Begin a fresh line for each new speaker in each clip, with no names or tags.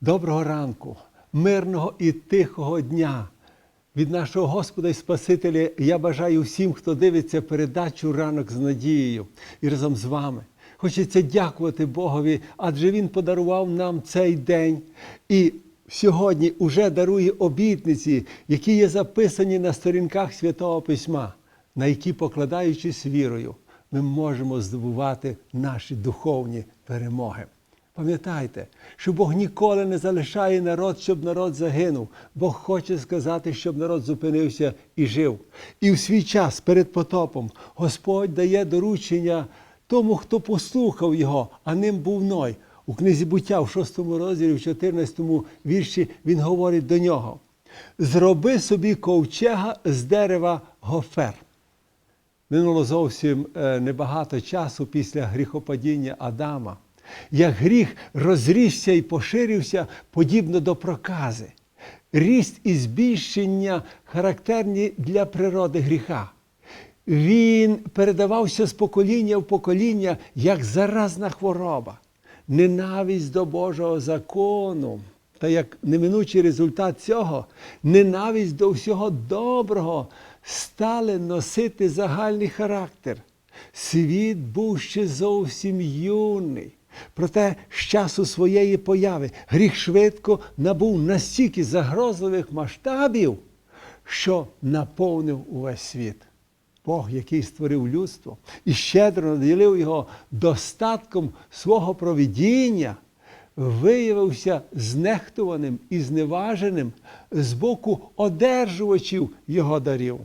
Доброго ранку, мирного і тихого дня. Від нашого Господа і Спасителя я бажаю всім, хто дивиться передачу ранок з надією і разом з вами. Хочеться дякувати Богові, адже Він подарував нам цей день і сьогодні уже дарує обітниці, які є записані на сторінках Святого Письма, на які, покладаючись вірою, ми можемо здобувати наші духовні перемоги. Пам'ятайте, що Бог ніколи не залишає народ, щоб народ загинув. Бог хоче сказати, щоб народ зупинився і жив. І в свій час перед потопом Господь дає доручення тому, хто послухав його, а ним був Ной. У книзі буття в 6 розділі, в 14 вірші він говорить до нього: Зроби собі ковчега з дерева гофер. Минуло зовсім е, небагато часу після гріхопадіння Адама. Як гріх розрісся і поширився подібно до прокази. Ріст і збільшення характерні для природи гріха. Він передавався з покоління в покоління як заразна хвороба, ненависть до Божого закону. Та як неминучий результат цього, ненависть до всього доброго стали носити загальний характер. Світ був ще зовсім юний. Проте з часу своєї появи гріх швидко набув настільки загрозливих масштабів, що наповнив увесь світ. Бог, який створив людство і щедро наділив його достатком свого провідіння, виявився знехтуваним і зневаженим з боку одержувачів його дарів.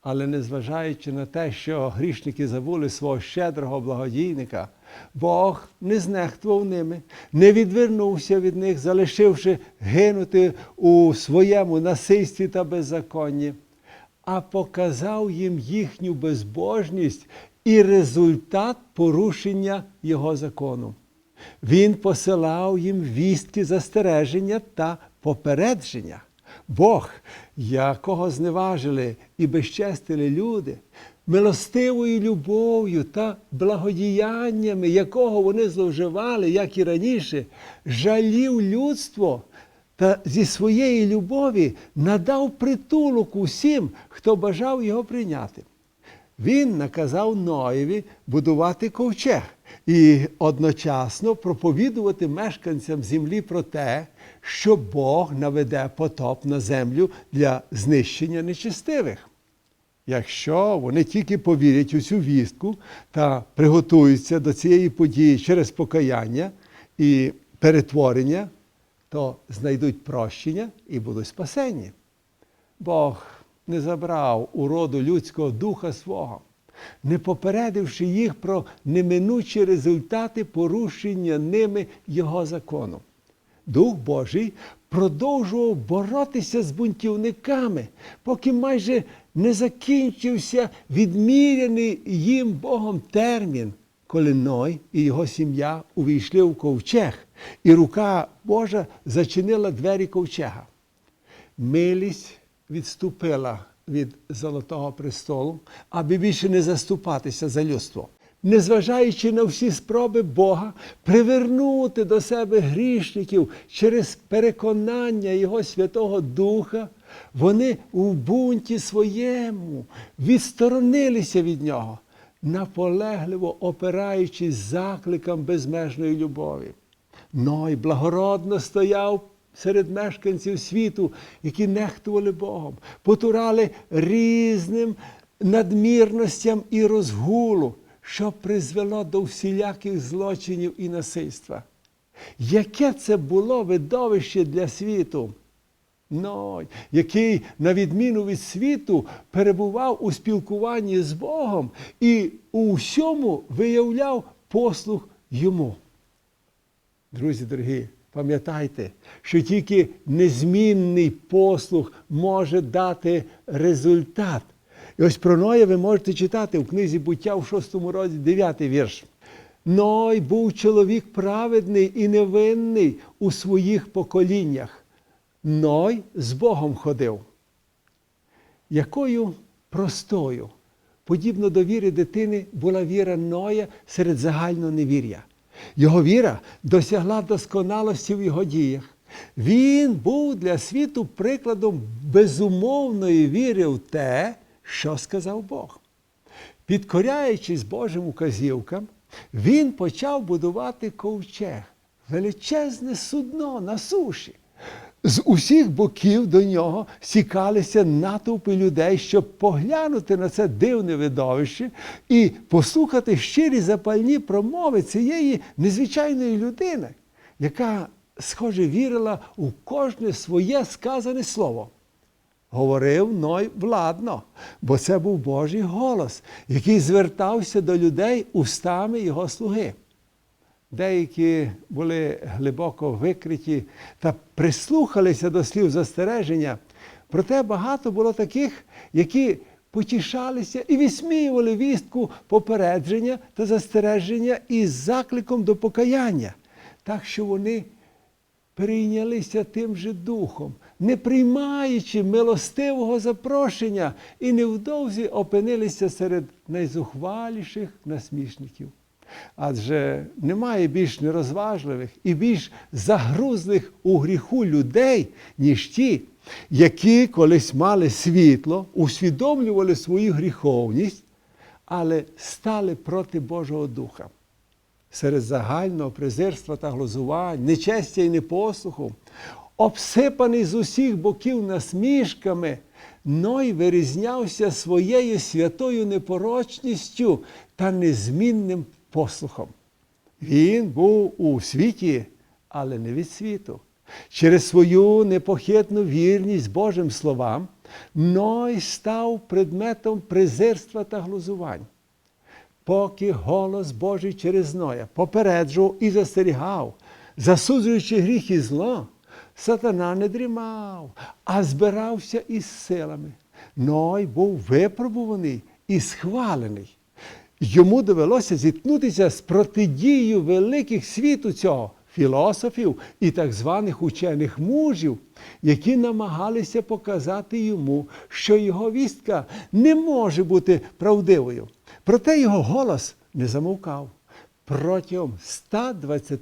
Але незважаючи на те, що грішники забули свого щедрого благодійника, Бог не знехтував ними, не відвернувся від них, залишивши гинути у своєму насильстві та беззаконні, а показав їм їхню безбожність і результат порушення Його закону. Він посилав їм вістки застереження та попередження. Бог, якого зневажили і безчестили люди, милостивою любов'ю та благодіяннями, якого вони зловживали, як і раніше, жалів людство та зі своєї любові надав притулок усім, хто бажав його прийняти. Він наказав Ноєві будувати ковчег і одночасно проповідувати мешканцям землі про те, що Бог наведе потоп на землю для знищення нечестивих. Якщо вони тільки повірять у цю вістку та приготуються до цієї події через покаяння і перетворення, то знайдуть прощення і будуть спасені. Бог не забрав у роду людського духа свого, не попередивши їх про неминучі результати порушення ними Його закону. Дух Божий продовжував боротися з бунтівниками, поки майже не закінчився відміряний їм Богом термін, коли Ной і його сім'я увійшли в ковчег, і рука Божа зачинила двері ковчега. Милість відступила від Золотого престолу, аби більше не заступатися за людство. Незважаючи на всі спроби Бога привернути до себе грішників через переконання Його Святого Духа, вони у бунті своєму відсторонилися від Нього, наполегливо опираючись закликам безмежної любові. Ной благородно стояв серед мешканців світу, які нехтували Богом, потурали різним надмірностям і розгулу, що призвело до всіляких злочинів і насильства. Яке це було видовище для світу? Ной, який, на відміну від світу, перебував у спілкуванні з Богом і у всьому виявляв послуг йому. Друзі дорогі, пам'ятайте, що тільки незмінний послуг може дати результат. Ось про Ноя ви можете читати в книзі буття в 6 розділі 9 вірш. Ной був чоловік праведний і невинний у своїх поколіннях. Ной з Богом ходив. Якою простою, подібно до віри дитини, була віра Ноя серед загального невір'я. Його віра досягла досконалості в його діях. Він був для світу прикладом безумовної віри в те, що сказав Бог. Підкоряючись Божим указівкам, він почав будувати ковчег, величезне судно на суші. З усіх боків до нього сікалися натовпи людей, щоб поглянути на це дивне видовище і послухати щирі запальні промови цієї незвичайної людини, яка, схоже, вірила у кожне своє сказане слово. Говорив Ной владно, бо це був Божий голос, який звертався до людей устами його слуги. Деякі були глибоко викриті та прислухалися до слів застереження. Проте багато було таких, які потішалися і висміювали вістку попередження та застереження із закликом до покаяння, так що вони перейнялися тим же духом, не приймаючи милостивого запрошення, і невдовзі опинилися серед найзухваліших насмішників. Адже немає більш нерозважливих і більш загрузлих у гріху людей, ніж ті, які колись мали світло, усвідомлювали свою гріховність, але стали проти Божого Духа серед загального презирства та глузувань, нечестя і непослуху, обсипаний з усіх боків насмішками, Ной вирізнявся своєю святою непорочністю та незмінним послухом. Він був у світі, але не від світу. Через свою непохитну вірність Божим словам, Ной став предметом презирства та глузувань поки голос Божий через Ноя попереджував і застерігав, засуджуючи гріх і зло, сатана не дрімав, а збирався із силами. Ной був випробуваний і схвалений. Йому довелося зіткнутися з протидією великих світу цього філософів і так званих учених мужів, які намагалися показати йому, що його вістка не може бути правдивою. Проте його голос не замовкав протягом 120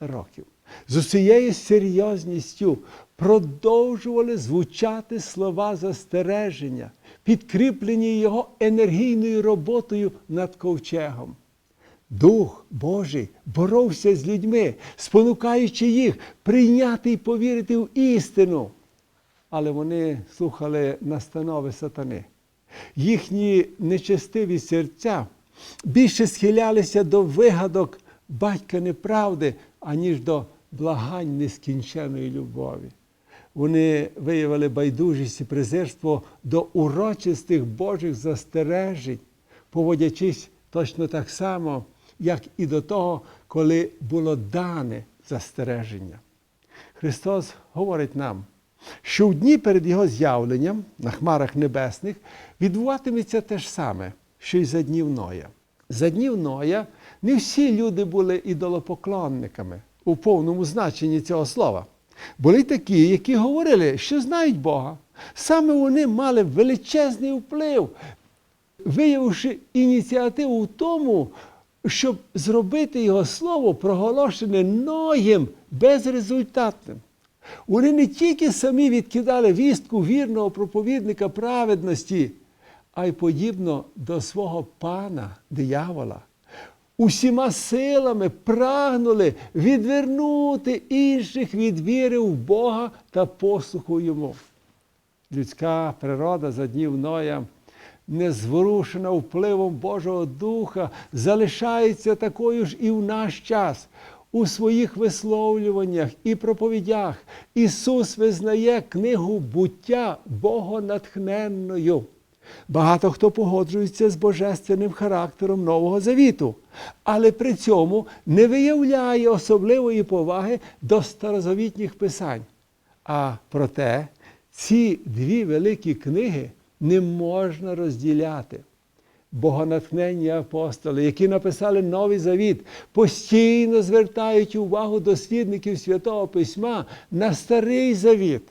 років. З усією серйозністю продовжували звучати слова застереження, підкріплені його енергійною роботою над ковчегом. Дух Божий боровся з людьми, спонукаючи їх прийняти і повірити в істину. Але вони слухали настанови сатани. Їхні нечестиві серця більше схилялися до вигадок батька неправди, аніж до благань нескінченої любові. Вони виявили байдужість і презирство до урочистих Божих застережень, поводячись точно так само, як і до того, коли було дане застереження. Христос говорить нам, що в дні перед Його з'явленням на хмарах небесних відбуватиметься те ж саме, що й за днів Ноя. За днів Ноя не всі люди були ідолопоклонниками у повному значенні цього слова. Були такі, які говорили, що знають Бога. Саме вони мали величезний вплив, виявивши ініціативу в тому, щоб зробити його слово, проголошене Ноєм, безрезультатним. Вони не тільки самі відкидали вістку вірного проповідника праведності, а й подібно до свого пана, диявола, усіма силами прагнули відвернути інших від віри в Бога та послуху йому. Людська природа за днів Ноя, незворушена впливом Божого Духа, залишається такою ж і в наш час. У своїх висловлюваннях і проповідях Ісус визнає книгу буття богонатхненною. Багато хто погоджується з божественним характером Нового Завіту, але при цьому не виявляє особливої поваги до старозавітніх писань. А проте ці дві великі книги не можна розділяти. Богонатхненні апостоли, які написали Новий Завіт, постійно звертають увагу дослідників Святого Письма на Старий Завіт.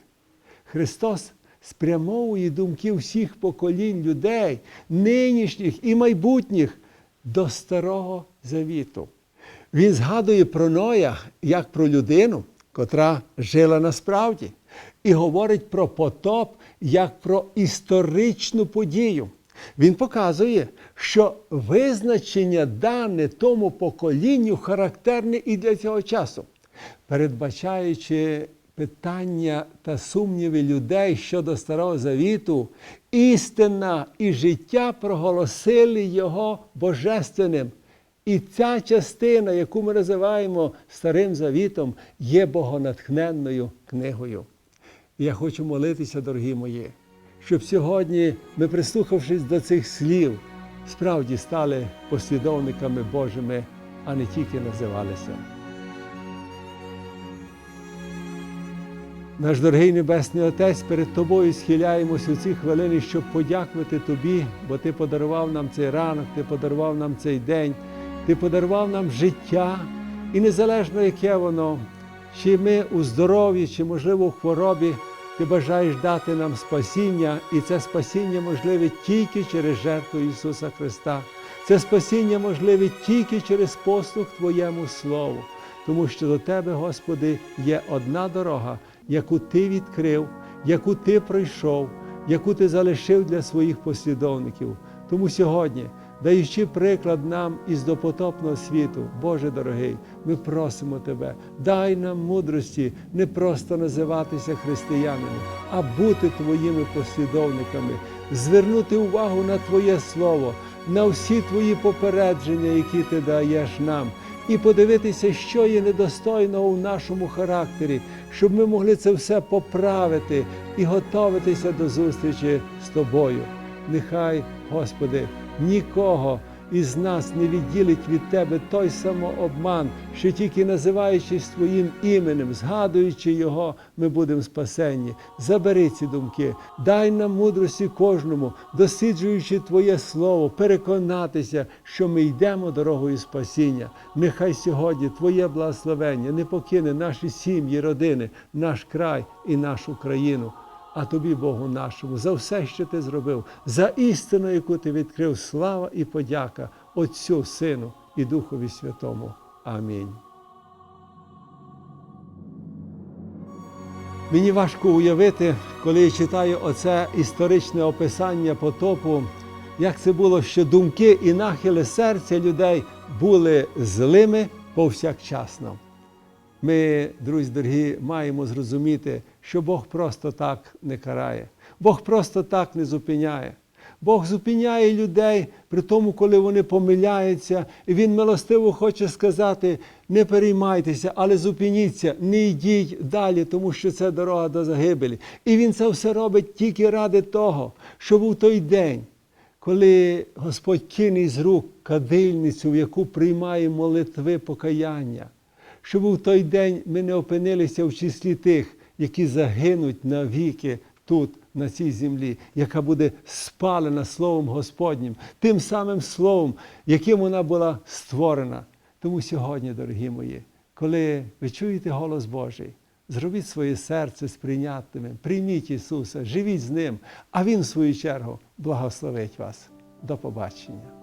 Христос спрямовує думки всіх поколінь людей, нинішніх і майбутніх, до Старого Завіту. Він згадує про Ноя як про людину, котра жила насправді, і говорить про потоп як про історичну подію. Він показує, що визначення дане тому поколінню характерне і для цього часу, передбачаючи питання та сумніви людей щодо Старого Завіту, істина і життя проголосили його божественним. І ця частина, яку ми називаємо Старим Завітом, є богонатхненною книгою. Я хочу молитися, дорогі мої, щоб сьогодні ми, прислухавшись до цих слів, справді стали послідовниками Божими, а не тільки називалися. Наш дорогий Небесний Отець, перед Тобою схиляємось у ці хвилини, щоб подякувати Тобі, бо Ти подарував нам цей ранок, Ти подарував нам цей день, Ти подарував нам життя, і незалежно яке воно, чи ми у здоров'ї, чи, можливо, у хворобі, Ти бажаєш дати нам спасіння, і це спасіння можливе тільки через жертву Ісуса Христа. Це спасіння можливе тільки через послуг Твоєму Слову, тому що до Тебе, Господи, є одна дорога, яку Ти відкрив, яку Ти пройшов, яку Ти залишив для своїх послідовників. Тому сьогодні, даючи приклад нам із допотопного світу, Боже дорогий, ми просимо Тебе, дай нам мудрості не просто називатися християнами, а бути Твоїми послідовниками, звернути увагу на Твоє Слово, на всі Твої попередження, які Ти даєш нам і подивитися, що є недостойного у нашому характері, щоб ми могли це все поправити і готуватися до зустрічі з тобою. Нехай, Господи, нікого із нас не відділить від Тебе той самообман, що тільки називаючись Твоїм іменем, згадуючи Його, ми будемо спасенні. Забери ці думки, дай нам мудрості кожному, досліджуючи Твоє Слово, переконатися, що ми йдемо дорогою спасіння. Нехай сьогодні Твоє благословення не покине наші сім'ї, родини, наш край і нашу країну. А тобі, Богу нашому, за все, що ти зробив, за істину, яку ти відкрив, слава і подяка Отцю, Сину і Духові Святому. Амінь. Мені важко уявити, коли я читаю оце історичне описання потопу, як це було, що думки і нахили серця людей були злими повсякчасно. Ми, друзі дорогі, маємо зрозуміти, що Бог просто так не карає, Бог просто так не зупиняє. Бог зупиняє людей при тому, коли вони помиляються, і Він милостиво хоче сказати: не переймайтеся, але зупиніться, не йдіть далі, тому що це дорога до загибелі. І Він це все робить тільки ради того, щоб у той день, коли Господь кине з рук кадильницю, в яку приймає молитви покаяння щоб у той день ми не опинилися в числі тих, які загинуть навіки тут, на цій землі, яка буде спалена Словом Господнім, тим самим Словом, яким вона була створена. Тому сьогодні, дорогі мої, коли ви чуєте голос Божий, зробіть своє серце сприйнятним, прийміть Ісуса, живіть з Ним, а Він, в свою чергу, благословить вас. До побачення.